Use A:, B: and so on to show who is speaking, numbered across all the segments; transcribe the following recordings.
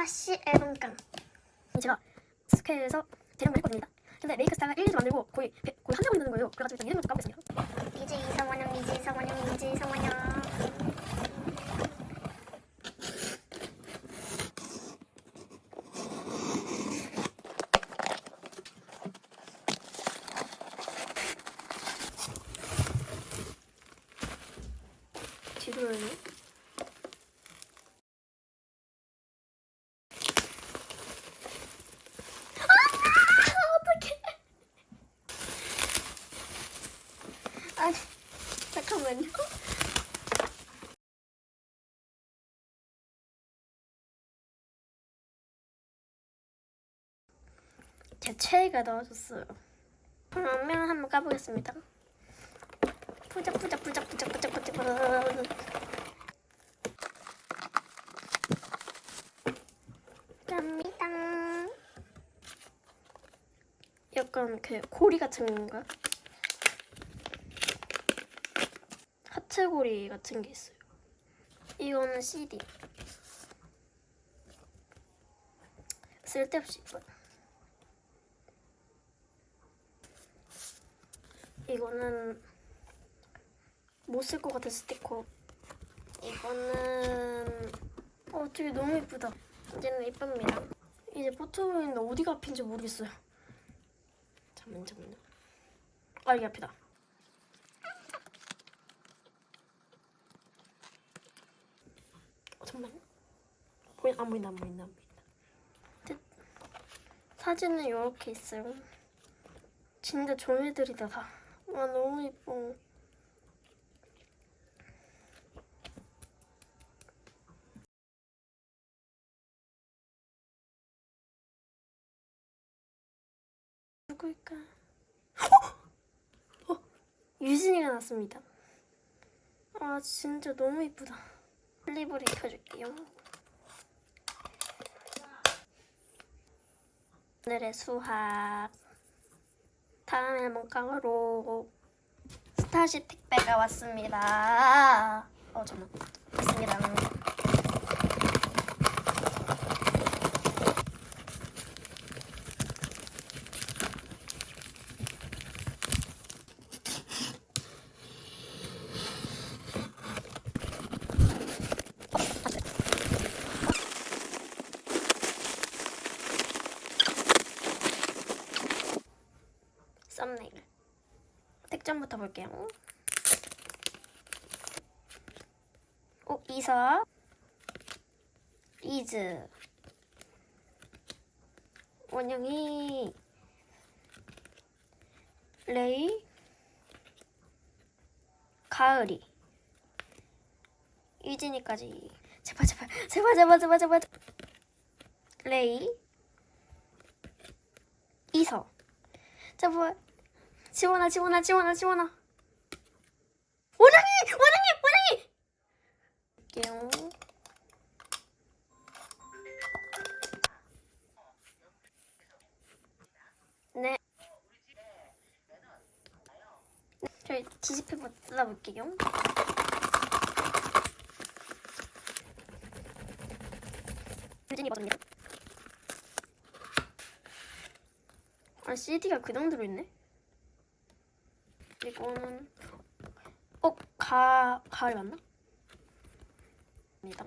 A: 하시 앨범깡. 제가 스퀘어에서 대량을 했거든요. 근데 메이크 스타일을 1, 2주 만들고 거의 배- 거의 한달 걸리는 거예요. 그래가지고 일단 이름을 좀 까보겠습니다.
B: 미즈 이성원영 미즈 이성원영 미즈 이성원영
A: 뒤돌아요 아니 잠깐만요 제 최애가 넣어줬어요 그러면 한번 까보겠습니다 푸작 푸작 푸작 푸작 푸작 푸작 푸작
B: 갑니다
A: 약간 그 고리 같은 건가? 하트 고리 같은 게 있어요. 이거는 CD. 쓸데없이 이뻐요. 이거는 못 쓸 것 같은 스티커. 이거는 어 되게 너무 이쁘다. 이제는 이쁩니다. 이제 포토보이는데 어디가 앞인지 모르겠어요. 잠만 잠만요. 아 이게 앞이다. 어, 잠만요. 보이 안 보인다 안 보인다 안 보인다. 끝. 사진은 이렇게 있어요. 진짜 종이들이다 다. 와 너무 예뻐. 누구일까? 어, 유진이가 났습니다. 아 진짜 너무 이쁘다. 플리브리 켜줄게요. 오늘의 수학 다음 앨범깡으로 스타쉽 택배가 왔습니다. 어 잠깐 왔습니다. 1장부터 볼게요. 어, 오, 이사. 이즈. 원영이. 레이. 가을이. 유진이까지. 제발, 제발, 제발, 제발, 제발, 제발. 레이. 이서. 제발. 지원아 지원아 지원아 지원아. 원영이 원영이 원영이 볼게요 네 저희 디지페 받아볼게요. 유진이 버전이요 아 CD가 그냥 들어있네 이거는 어? 가... 가을 맞나? 입니다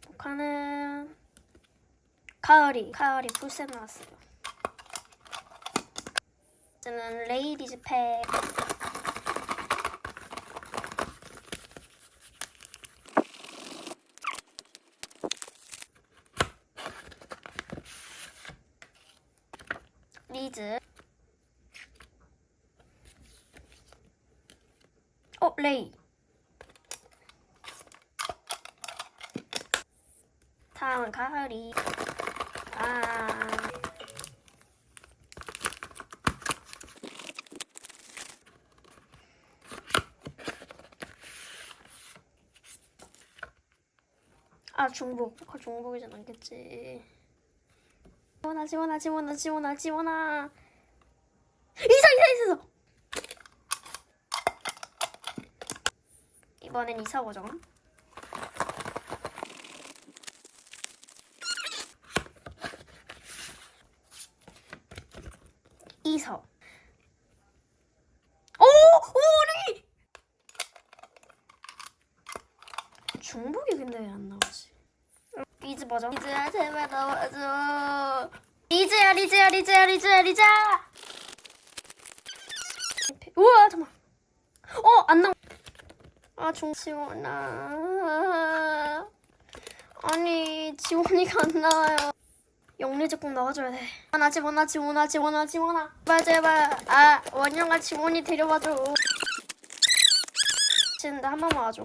A: 북한은 가을이 가을이 풀셋 나왔어요 저는 레이디즈 팩 리즈 어, 레이. 다음은 가을이. 아. 아, 중복. 아, 중복이진 않겠지. 지원아, 지원아, 지원아, 지원아, 지원아. 이사, 이사, 이사! 이번엔 245점. 이서. 오! 오리! 중복이 근데 왜 안 나오지? 리즈 버전. 리즈야 제발 나와줘. 리즈야 리즈야 리즈야 리즈야 리즈야. 우와 잠깐. 어안 나오. 아 종 지원아. 아니 지원이가 안 나와요. 영리제 꼭 나와줘야 돼. 아, 지원아 지원아 지원아 지원아. 제발 제발. 아 원영아 지원이 데려와줘. 진짜 한 번만 와줘.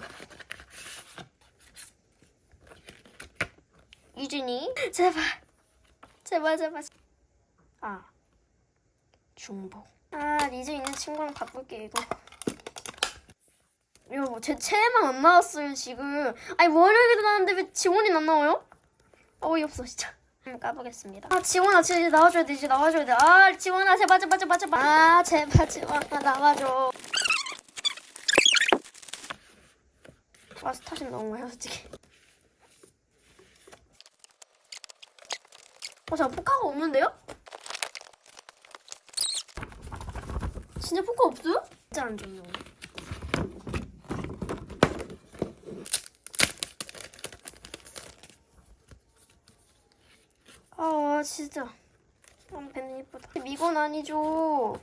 A: 유진이 제발 제발 제발. 아 중복. 아 리즈 있는 친구랑 바꿀게 이거. 이거 뭐제 체에만 안 나왔어요 지금. 아니 월요일에도 나왔는데 왜 지원이 안 나와요? 어이없어 진짜. 한번 까보겠습니다. 아 지원아 진짜 나와줘야 돼 이제 나와줘야 돼. 아 지원아 제발 제발 제발 제발. 아 제발 지원아 나와줘. 아 스타신 너무 많이 솔직히. 어 잠깐 포카가 없는데요? 진짜 포카 없어요? 진짜 안 좋네요. 아 진짜 아, 배는 예쁘다. 미건 아니죠.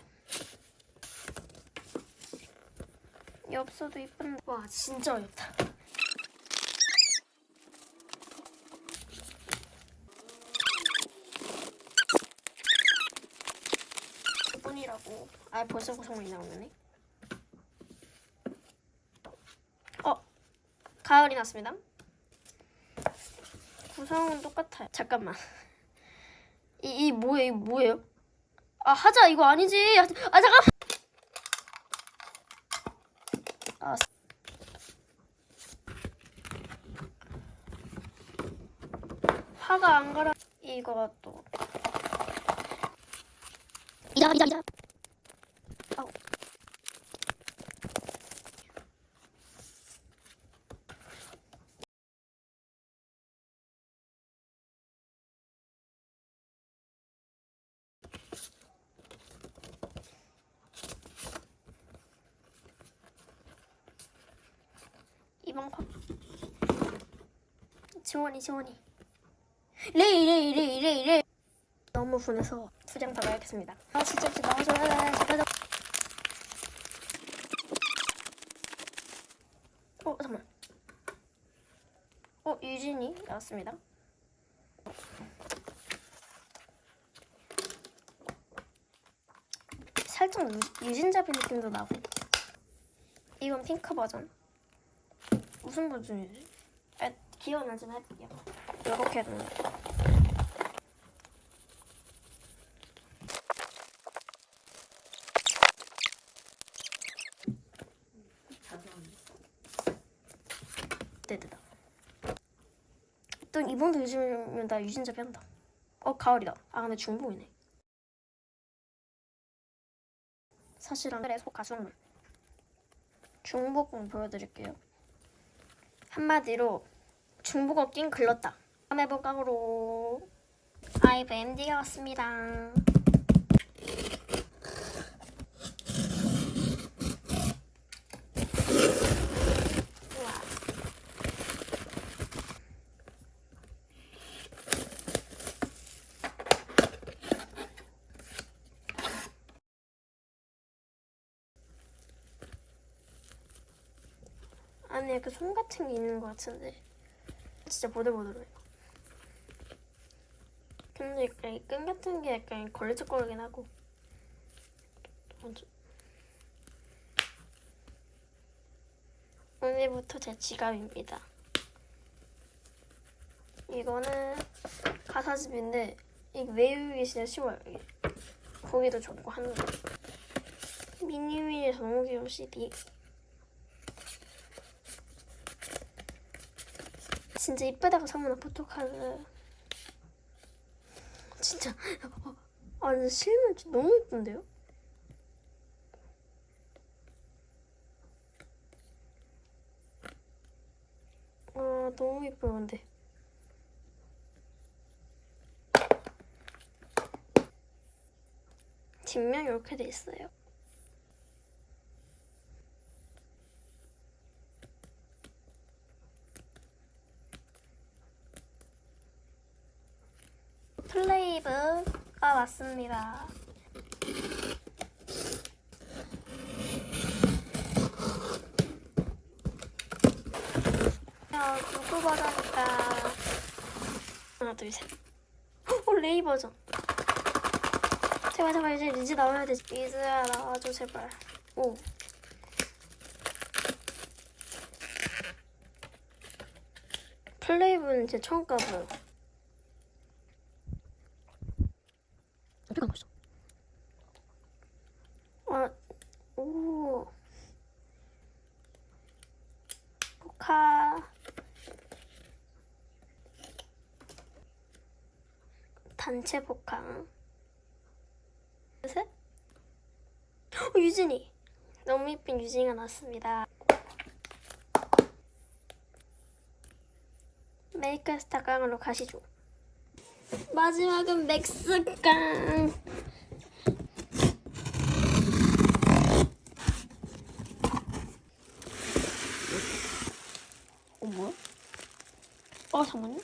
A: 엽서도 예쁜데. 와 진짜 어렵다. 뿐이라고. 아 벌써 구성물이 나오네. 어 가을이 났습니다. 구성은 똑같아요. 잠깐만 이, 이 뭐예요? 이 뭐예요? 아 하자 이거 아니지. 아, 아 잠깐. 아. 화가 안 가라. 이것도. 이자 이자 이자. 아우. 컵. 지원이 지원이. 레이 레이 레이 레이 레이. 너무 분해서 두장더 가야겠습니다. 아 진짜 진짜 나와줘야 돼. 제발 좀. 어 잠만. 어 유진이 나왔습니다. 살짝 유, 유진잡이 느낌도 나고. 이건 핑크 버전. 무슨 버전이지? 아, 기억나 좀 해볼게요. 이렇게 해도 네네다. 또 이번도 요즘은 나 유진잡이 한다. 어 가을이다. 아 근데 중복이네. 사실은 그래 속 가수물. 중복공 보여드릴게요. 한마디로 중복어 낀 글렀다. 다음 해볼까로 아이브 MD가 왔습니다. 안에 약간 손 같은 게 있는 것 같은데 진짜 보들보들해요. 근데 약간 이끈 같은 게 약간 걸리적거리긴 하고 오늘부터 제 지갑입니다. 이거는 가사집인데 이거 외우기 진짜 쉬워요. 보기도 좋고 하는 거. 미니미니 귀여운 CD. 진짜 이쁘다고 사면 포토카드 진짜 어, 아 근데 실물 너무 이쁜데요? 아 너무 이뻐요 근데 뒷면 이렇게 돼 있어요. 플레이브가 왔습니다. 야, 누구 버전일까? 하나, 둘, 셋. 어, 레이 버전. 제발, 제발, 이제 리즈 나와야 돼. 리즈야, 나와줘, 제발. 오. 플레이브는 제 처음 가봐요.
C: 어떻게 가고 있어?
A: 아, 오. 포카. 단체 포카. 셋. 어, 유진이. 너무 예쁜 유진이가 나왔습니다. 메이크 스타 깡으로 가시죠. 마지막은 맥스 깡. 어 뭐야? 어 잠깐만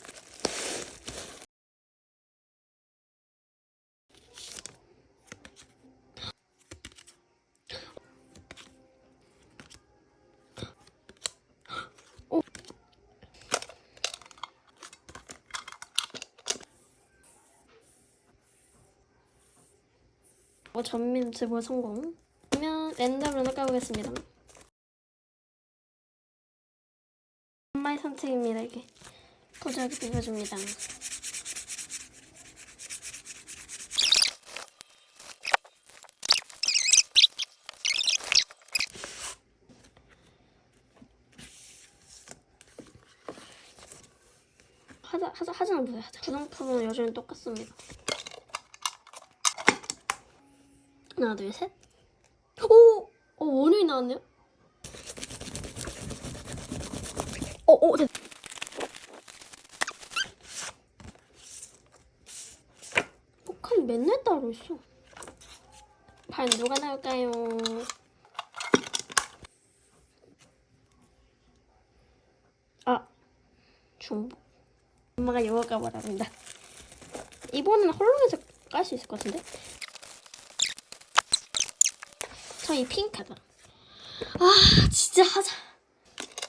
A: 어 전민 제보 성공. 그러면 랜덤으로 까보겠습니다. 엄마의 선택입니다 이게. 도자기 비벼줍니다. 하자 하자 하자는 하자. 구성품은 여전히 똑같습니다 하나 둘 셋 오! 어 원이 나왔네요 어, 어, 됐. 포칸이 맨날 따로 있어. 과연 누가 나올까요? 아, 중복. 엄마가 영어 까봐랍니다. 이번엔 헐렁해서 깔 수 있을 것 같은데? 저이 핑크다. 아, 진짜 하자.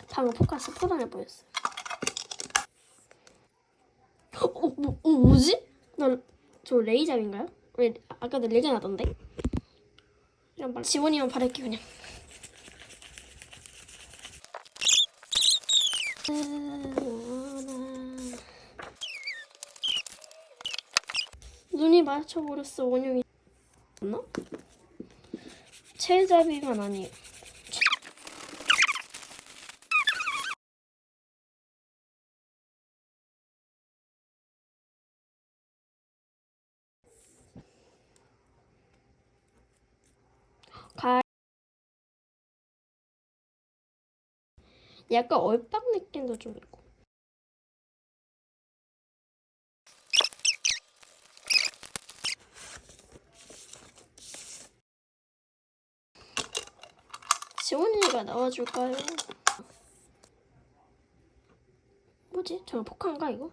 A: 방금 포카스 포단해 보였어. 어, 뭐, 어, 뭐지? 나저 레이잡인가요? 왜 아까 도 레이저 나던데? 이런 말 지원이만 바랄게 그냥. 눈이 맞춰버렸어 원영이. 맞나? 체잡이만 아니에요. 가 약간 얼빵 느낌도 좀 있고 지원이가 나와줄까요? 뭐지? 저거 폭한가 이거?